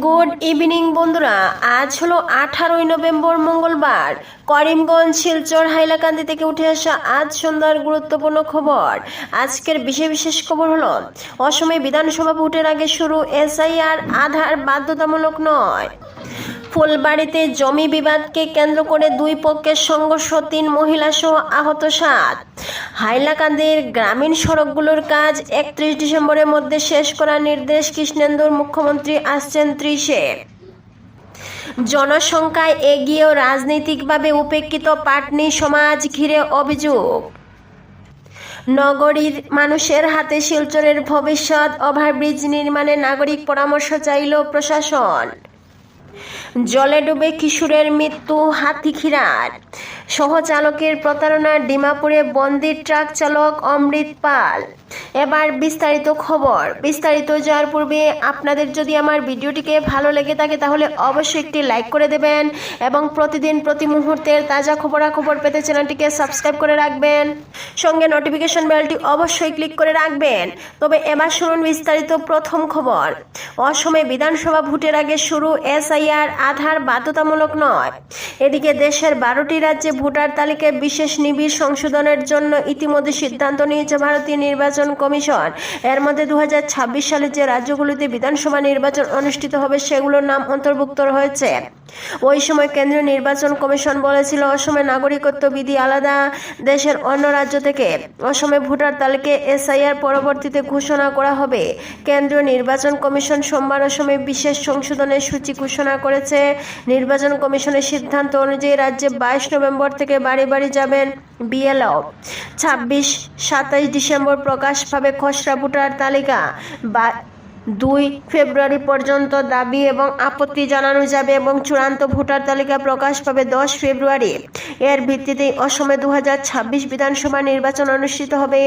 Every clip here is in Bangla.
গুড ইভিনিং, বন্ধুরা। আজ হলো আঠারোই নভেম্বর, মঙ্গলবার। করিমগঞ্জ, শিলচর, হাইলাকান্দি থেকে উঠে আসা আজ সন্ধ্যার গুরুত্বপূর্ণ খবর। আজকের বিশেষ বিশেষ খবর হলো, অসমে বিধানসভা ভোটের আগে শুরু এসআইআর, আধার বাধ্যতামূলক নয়। ফুলবাড়িতে জমি বিবাদকে কেন্দ্র করে দুই পক্ষের সংঘর্ষ, তিন মহিলা সহ আহত সাত। হাইলাকান্দির গ্রামীণ সড়কগুলোর কাজ একত্রিশ ডিসেম্বরের মধ্যে শেষ করার নির্দেশ কৃষ্ণেন্দুর মুখ্যমন্ত্রী আসছেন ত্রিশে। জনসংখ্যায় এগিয়েও রাজনৈতিকভাবে উপেক্ষিত পাটনি সমাজ ঘিরে অভিযোগ। নগরীর মানুষের হাতে শিলচরের ভবিষ্যৎ, ওভারব্রিজ নির্মাণে নাগরিক পরামর্শ চাইল প্রশাসন। জলে ডুবে কিশোরের মৃত্যু হাতিখিরার সহচালকের প্রতারণার ডিমাপুরে বন্দির ট্রাক চালক অমৃত পাল। এবার বিস্তারিত খবর। বিস্তারিত যাওয়ার পূর্বে আপনাদের যদি আমার ভিডিওটিকে ভালো লেগে থাকে, তাহলে অবশ্যই একটি লাইক করে দেবেন এবং প্রতিদিন, প্রতি মুহূর্তের তাজা খবরাখবর পেতে চ্যানেলটিকে সাবস্ক্রাইব করে রাখবেন। সঙ্গে নোটিফিকেশন বেলটি অবশ্যই ক্লিক করে রাখবেন। তবে এবার শুনুন বিস্তারিত প্রথম খবর। অসমে বিধানসভা ভোটের আগে শুরু এসআইআর আধার বাধ্যতামূলক নয়। এদিকে দেশের বারোটি রাজ্যে ভোটার তালিকায় বিশেষ নিবিড় সংশোধনের জন্য ইতিমধ্যে সিদ্ধান্ত নিয়েছে ভারতীয় নির্বাচন কমিশন। এর মধ্যে দু হাজার ছাব্বিশ সালে যে রাজ্যগুলিতে বিধানসভা নির্বাচন অনুষ্ঠিত হবে, সেগুলোর নাম অন্তর্ভুক্ত হয়েছে ওই সময় কেন্দ্রীয় নির্বাচন কমিশন বলেছিল, অসমে নাগরিকত্ব বিধি আলাদা, দেশের অন্য রাজ্য থেকে অসমে ভোটার তালিকায় এসআইআর পরবর্তীতে ঘোষণা করা হবে। কেন্দ্রীয় নির্বাচন কমিশন সোমবার অসমে বিশেষ সংশোধনের সূচি ঘোষণা করেছে। নির্বাচন কমিশনের সিদ্ধান্ত অনুযায়ী রাজ্যে বাইশ নভেম্বর থেকে বাড়ি বাড়ি যাবেন বিএলও। ছাব্বিশ, সাতাইশ ডিসেম্বর প্রকাশ পাবে খসড়া ভোটার তালিকা। বা দুই ফেব্রুয়ারি পর্যন্ত দাবি এবং আপত্তি জানানো যাবে এবং চূড়ান্ত ভোটার তালিকা প্রকাশ পাবে দশ ফেব্রুয়ারি। এর ভিত্তিতে অসমে দু হাজার ছাব্বিশ বিধানসভা নির্বাচন অনুষ্ঠিত হবে।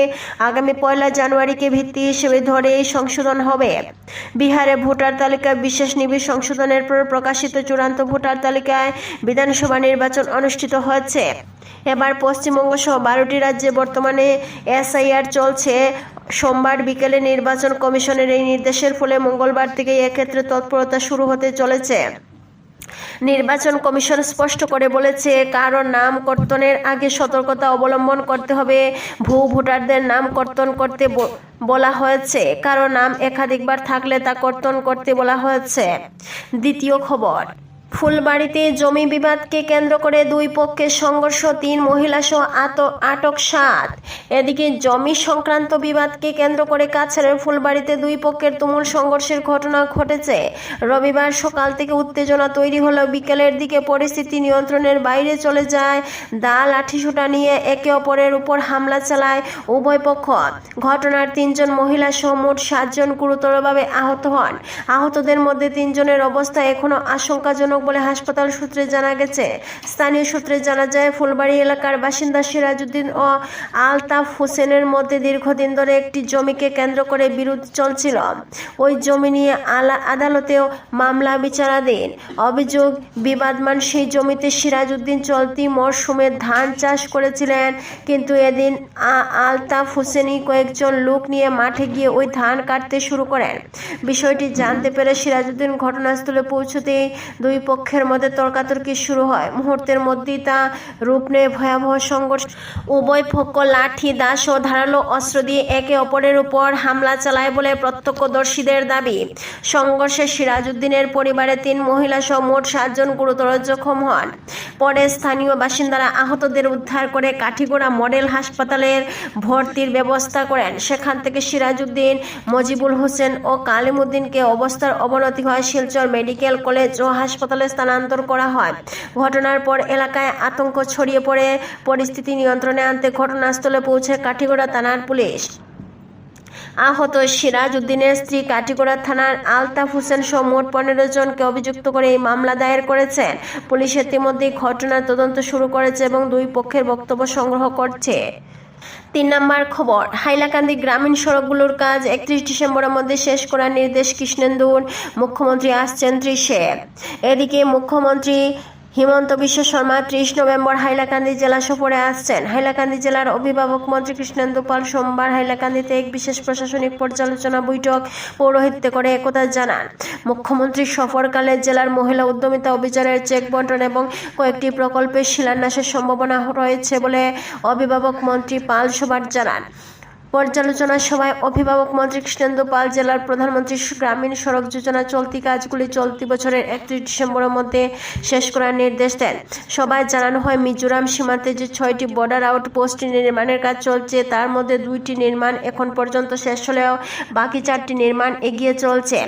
আগামী পয়লা জানুয়ারিকে ভিত্তি হিসেবে ধরে এই সংশোধন হবে। বিহারে ভোটার তালিকা বিশেষ নিবিড় সংশোধনের পর প্রকাশিত চূড়ান্ত ভোটার তালিকায় বিধানসভা নির্বাচন অনুষ্ঠিত হয়েছে। এবার পশ্চিমবঙ্গ সহ বারোটি রাজ্যে বর্তমানে এসআইআর চলছে। সোমবার বিকেলে নির্বাচন কমিশনের এই নির্দেশের ফলে মঙ্গলবার থেকে এক্ষেত্রে তৎপরতা শুরু হতে চলেছে। নির্বাচন কমিশন স্পষ্ট করে বলেছে কারও নাম কর্তনের আগে সতর্কতা অবলম্বন করতে হবে। ভূ ভোটারদের নাম কর্তন করতে বলা হয়েছে। কারও নাম একাধিকবার থাকলে তা কর্তন করতে বলা হয়েছে। দ্বিতীয় খবর ফুলবাড়িতে জমি বিবাদকে কেন্দ্র করে দুই পক্ষের সংঘর্ষ, তিন মহিলা সহ আটক সাত। এদিকে জমি সংক্রান্ত বিবাদকে কেন্দ্র করে কাছাড়ের ফুলবাড়িতে দুই পক্ষের তুমুল সংঘর্ষের ঘটনা ঘটেছে। রবিবার সকাল থেকে উত্তেজনা তৈরি হলেও বিকেলের দিকে পরিস্থিতি নিয়ন্ত্রণের বাইরে চলে যায়। দা লাঠিসোঁটা নিয়ে একে অপরের উপর হামলা চালায় উভয় পক্ষ। ঘটনার তিনজন মহিলা সহ মোট সাতজন গুরুতরভাবে আহত হন। আহতদের মধ্যে তিনজনের অবস্থা এখনও আশঙ্কাজনক। বলে হাসপাতাল সূত্রে জানা গেছে। স্থানীয় সূত্রে জানা যায়, ফুলবাড়ি এলাকার বাসিন্দা সিরাজউদ্দিন ও আলতাফ হোসেনের মধ্যে দীর্ঘদিন ধরে একটি জমিকে কেন্দ্র করে বিরোধ চলছিল। ওই জমি নিয়ে আলা আদালতেও মামলা বিচারাধীন। অভিযোগ, বিবাদমান সেই জমিতে সিরাজউদ্দিন চলতি মরশুমে ধান চাষ করেছিলেন। কিন্তু এদিন আলতাফ হোসেনই কয়েকজন লোক নিয়ে মাঠে গিয়ে ওই ধান কাটতে শুরু করেন। বিষয়টি জানতে পেরে সিরাজউদ্দিন ঘটনাস্থলে পৌঁছতেই দুই পক্ষের মধ্যে তর্কাতর্কি শুরু হয়। মুহূর্তের মধ্যেই তা রূপ নেয় ভয়াবহ সংঘর্ষ। উভয় পক্ষ লাঠি, দাস ও ধারালো অস্ত্র দিয়ে একে অপরের উপর হামলা চালায় বলে প্রত্যক্ষদর্শীদের দাবি। সংঘর্ষে সিরাজউদ্দিনের পরিবারে তিন মহিলা সহ মোট সাতজন গুরুতর জখম হন। পরে স্থানীয় বাসিন্দারা আহতদের উদ্ধার করে কাঠিগোড়া মডেল হাসপাতালের ভর্তির ব্যবস্থা করেন। সেখান থেকে সিরাজউদ্দিন, মজিবুল হোসেন ও কালিমুদ্দিনকে অবস্থার অবনতি হয় শিলচর মেডিকেল কলেজ ও হাসপাতালে স্থানান্তর করা হয়। ঘটনার পর এলাকায় আতঙ্ক ছড়িয়ে পড়ে। পরিস্থিতি নিয়ন্ত্রণে আনতে ঘটনাস্থলে পৌঁছে কাঠিগোড়া থানার পুলিশ। আহত সিরাজ উদ্দিনের স্ত্রী কাটিগড়া থানার আলতাফ হোসেন সহ মোট পনেরো জনকে অভিযুক্ত করে এই মামলা দায়ের করেছেন পুলিশ ইতিমধ্যেই ঘটনার তদন্ত শুরু করেছে এবং দুই পক্ষের বক্তব্য সংগ্রহ করছে। তিন নম্বর খবর, হাইলাকান্দি গ্রামীণ সড়কগুলোর কাজ একত্রিশ ডিসেম্বরের মধ্যে শেষ করার নির্দেশ কৃষ্ণেন্দুর মুখ্যমন্ত্রী আসছেন ত্রিশে এদিকে মুখ্যমন্ত্রী হিমন্ত বিশ্ব শর্মা ত্রিশ নভেম্বর হাইলাকান্দি জেলা সফরে আসছেন। হাইলাকান্দি জেলার অভিভাবক মন্ত্রী কৃষ্ণেন্দু পাল সোমবার হাইলাকান্দিতে এক বিশেষ প্রশাসনিক পর্যালোচনা বৈঠক পৌরোহিত্য করে একথা জানান। মুখ্যমন্ত্রীর সফরকালে জেলার মহিলা উদ্যমিতা অভিযানের চেক বন্টন এবং কয়েকটি প্রকল্পের শিলান্যাসের সম্ভাবনা রয়েছে বলে অভিভাবক মন্ত্রী পাল সোমবার জানান। পর্যালোচনা সভায় অভিভাবক মন্ত্রী কৃষ্ণেন্দু পাল জেলার প্রধানমন্ত্রী গ্রামীণ সড়ক যোজনা চলতি কাজগুলি চলতি বছরের একত্রিশ ডিসেম্বরের মধ্যে শেষ করার নির্দেশ দেন। সভায় জানানো হয়, মিজোরাম সীমান্তে যে ছয়টি বর্ডার আউটপোস্ট নির্মাণের কাজ চলছে, তার মধ্যে দুইটি নির্মাণ এখন পর্যন্ত শেষ হলেও বাকি চারটি নির্মাণ এগিয়ে চলছে।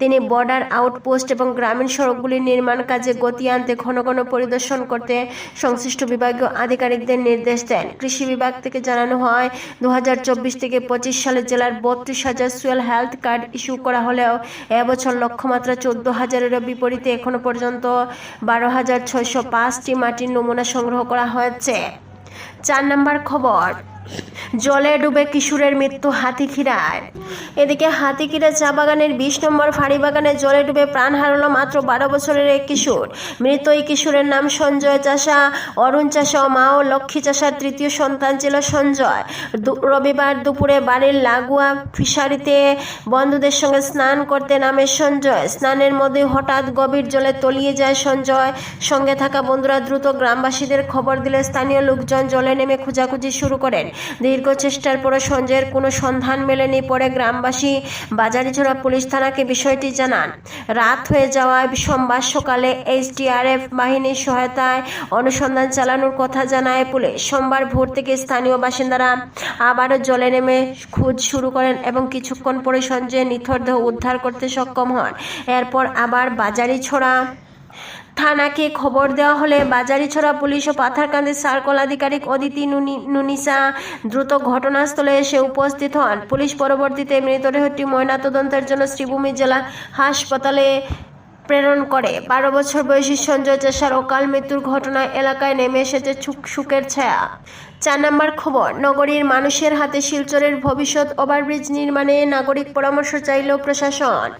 তিনি বর্ডার আউটপোস্ট এবং গ্রামীণ সড়কগুলির নির্মাণ কাজে গতি আনতে ঘন ঘন পরিদর্শন করতে সংশ্লিষ্ট বিভাগীয় আধিকারিকদের নির্দেশ দেন। কৃষি বিভাগ থেকে জানানো হয় দু হাজার চব্বিশ থেকে পঁচিশ সালে জেলার বত্রিশ হাজার সুয়েল হেলথ কার্ড ইস্যু করা হলেও এবছর লক্ষ্যমাত্রা চোদ্দ হাজারেরও বিপরীতে এখনও পর্যন্ত বারো হাজার ছয়শো পাঁচটি মাটির নমুনা সংগ্রহ করা হয়েছে। চার নম্বর খবর জলে ডুবে কিশোরের মৃত্যু হাতিখিরায়। এদিকে হাতিখিরা চা বাগানের বিশ নম্বর ফাঁড়ি বাগানে জলে ডুবে প্রাণ হারালো মাত্র বারো বছরের এক কিশোর। মৃত এই কিশোরের নাম সঞ্জয় চাষা, অরুণ চাষা ও মা ও লক্ষ্মী চাষার তৃতীয় সন্তান ছিল সঞ্জয়। রবিবার দুপুরে বাড়ির লাগোয়া ফিশারিতে বন্ধুদের সঙ্গে স্নান করতে নামে সঞ্জয়। স্নানের মধ্যে হঠাৎ গভীর জলে তলিয়ে যায় সঞ্জয়। সঙ্গে থাকা বন্ধুরা দ্রুত গ্রামবাসীদের খবর দিলে স্থানীয় লোকজন জলে নেমে খোঁজাখুঁজি শুরু করেন। দীর্ঘ চেষ্টার পরে সঞ্জয়ের কোনো সন্ধান মেলেনি, পরে গ্রামবাসী বাজারিছড়া পুলিশ থানাকে বিষয়টি জানান। রাত হয়ে যাওয়ায় সোমবার সকালে এইচডিআরএফ বাহিনীর সহায়তায় অনুসন্ধান চালানোর কথা জানায় পুলিশ। সোমবার ভোর থেকে স্থানীয় বাসিন্দারা আবারও জলে নেমে খোঁজ শুরু করেন এবং কিছুক্ষণ পরে সঞ্জয়ের নিথর দেহ উদ্ধার করতে সক্ষম হন। এরপর আবার বাজারিছড়া থানাকে খবর দেওয়া হলে বাজারিছড়া পুলিশ ও পাথারকান্দি সার্কল আধিকারিক অদিতি নুনি নুনিসা দ্রুত ঘটনাস্থলে এসে উপস্থিত হন। পুলিশ পরবর্তীতে মৃতদেহটি ময়নাতদন্তের জন্য শ্রীভূমি জেলা হাসপাতালে প্রেরণ করে। বারো বছর বয়সী সঞ্জয় চাষার অকাল মৃত্যুর ঘটনায় এলাকায় নেমে এসেছে সুখ- সুখের ছায়া। চার নম্বর খবর, নগরীর মানুষের হাতে শিলচরের ভবিষ্যৎ ওভারব্রিজ নির্মাণে নাগরিক পরামর্শ চাইল প্রশাসন।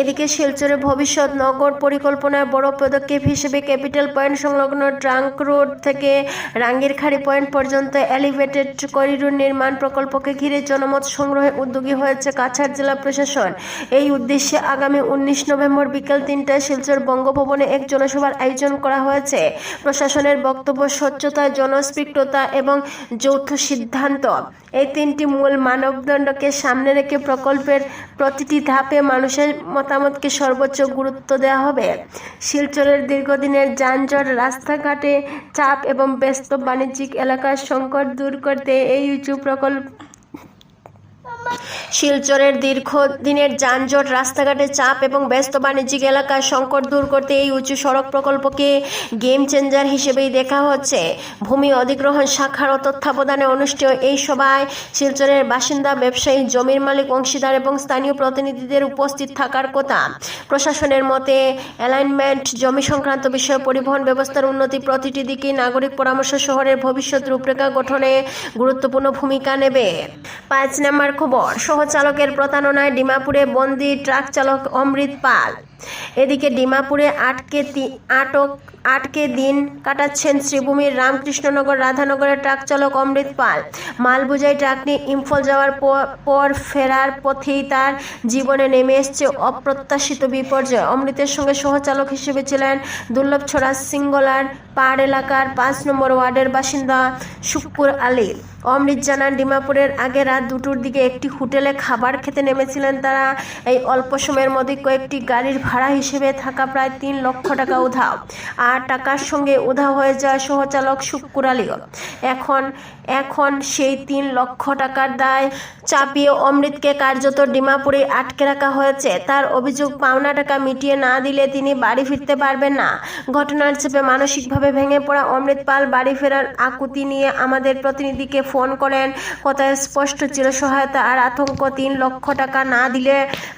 এদিকে শিলচরের ভবিষ্যৎ নগর পরিকল্পনার বড় পদক্ষেপ হিসেবে ক্যাপিটাল পয়েন্ট সংলগ্ন ট্রাঙ্ক রোড থেকে রাঙ্গিরখাড়ি পয়েন্ট পর্যন্ত এলিভেটেড করিডোর নির্মাণ প্রকল্পকে ঘিরে জনমত সংগ্রহে উদ্যোগী হয়েছে কাছাড় জেলা প্রশাসন। এই উদ্দেশ্যে আগামী উনিশ নভেম্বর বিকেল তিনটায় শিলচর বঙ্গভবনে এক জনসভার আয়োজন করা হয়েছে। প্রশাসনের বক্তব্য স্বচ্ছতা জনস্পৃষ্টতা এবং যৌথ সিদ্ধান্ত। এই তিনটি মূল মানবদণ্ডকে সামনে রেখে প্রকল্পের প্রতিটি ধাপে মানুষের মতামতকে সর্বোচ্চ গুরুত্ব দেওয়া হবে। শিলচরের দীর্ঘদিনের যানজট, রাস্তাঘাটে চাপ এবং ব্যস্ত বাণিজ্যিক এলাকার সংকট দূর করতে এই উঁচু প্রকল্প শিলচরের দীর্ঘদিনের যানজট রাস্তাঘাটে চাপ এবং ব্যস্ত বাণিজ্যিক এলাকার সংকট দূর করতে এই উঁচু সড়ক প্রকল্পকে গেম চেঞ্জার হিসেবেই দেখা হচ্ছে। ভূমি অধিগ্রহণ শাখার তত্ত্বাবধানে অনুষ্ঠেয় এই সভায় শিলচরের বাসিন্দা, ব্যবসায়ী, জমির মালিক, অংশীদার এবং স্থানীয় প্রতিনিধিদের উপস্থিত থাকার কথা। প্রশাসনের মতে অ্যালাইনমেন্ট জমি সংক্রান্ত বিষয়ে পরিবহন ব্যবস্থার উন্নতি প্রতিটি দিকেই নাগরিক পরামর্শ শহরের ভবিষ্যৎ রূপরেখা গঠনে গুরুত্বপূর্ণ ভূমিকা নেবে। পাঁচ নম্বর খবর সহচালকের প্রতারণায় ডিমাপুরে বন্দি ট্রাক চালক অমৃত পাল। এদিকে ডিমাপুরে আটকে আটক, আটকে দিন কাটাচ্ছেন শ্রীভূমির রামকৃষ্ণনগর, রাধানগরের ট্রাক চালক অমৃত পাল। মাল বোঝাই ট্রাক নিয়ে ইম্ফল যাওয়ার পর- ফেরার পথেই তার জীবনে নেমে এসছে অপ্রত্যাশিত বিপর্যয়। অমৃতের সঙ্গে সহচালক হিসেবে ছিলেন দুর্লভছড়া সিঙ্গলার পাহাড় এলাকার পাঁচ নম্বর ওয়ার্ডের বাসিন্দা শুক্কুর আলী। অমৃত জানান, ডিমাপুরের আগে রাত দুটোর দিকে একটি হোটেলে খাবার খেতে নেমেছিলেন তারা। এই অল্প সময়ের মধ্যে কয়েকটি গাড়ির ভাড়া হিসেবে থাকা প্রায় তিন লক্ষ টাকা উধাও। আর টাকার সঙ্গে উধাও হয়ে যায় সহচালক শুক্কুর আলীও এখন এখন সেই তিন লক্ষ টাকার দায় চাপিয়ে অমৃতকে কার্যত ডিমাপুরে আটকে রাখা হয়েছে। তার অভিযোগ পাওনা টাকা মিটিয়ে না দিলে তিনি বাড়ি ফিরতে পারবেন না। ঘটনার চেপে মানসিকভাবে ভেঙে পড়া অমৃত পাল বাড়ি ফেরার আকুতি নিয়ে আমাদের প্রতিনিধিকে ফোন করেন। কথায় স্পষ্ট ছিল সহায়তা আর আতঙ্ক। তিন লক্ষ টাকা না দিলে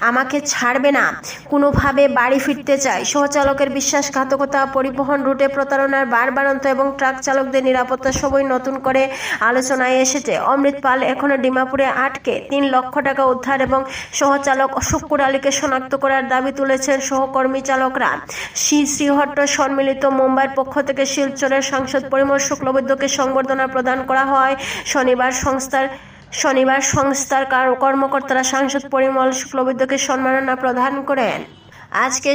আমাকে ছাড়বে না। কোনোভাবে বাড়ি ফিরতে চায়। সহচালকের বিশ্বাসঘাতকতা, পরিবহন রুটে প্রতারণার বারবারন্ত এবং ট্রাক চালকদের নিরাপত্তা সবই নতুন করে আলোচনায় এসেছে। অমৃত পাল এখনও ডিমাপুরে আটকে। তিন লক্ষ টাকা উদ্ধার এবং সহচালক শুক্কুর আলীকে শনাক্ত করার দাবি তুলেছেন সহকর্মী চালকরা। শ্রী শ্রীহট্ট সম্মিলিত মুম্বাইয়ের পক্ষ থেকে শিলচরের সাংসদ পরিমল শুক্লবৈদ্যকে সংবর্ধনা প্রদান করা হয়। শনিবার সংস্থার শনিবার সংস্থার কার- কর্মকর্তারা সাংসদ পরিমল শুক্লবৈদ্যকে সম্মাননা প্রদান করেন। আজকে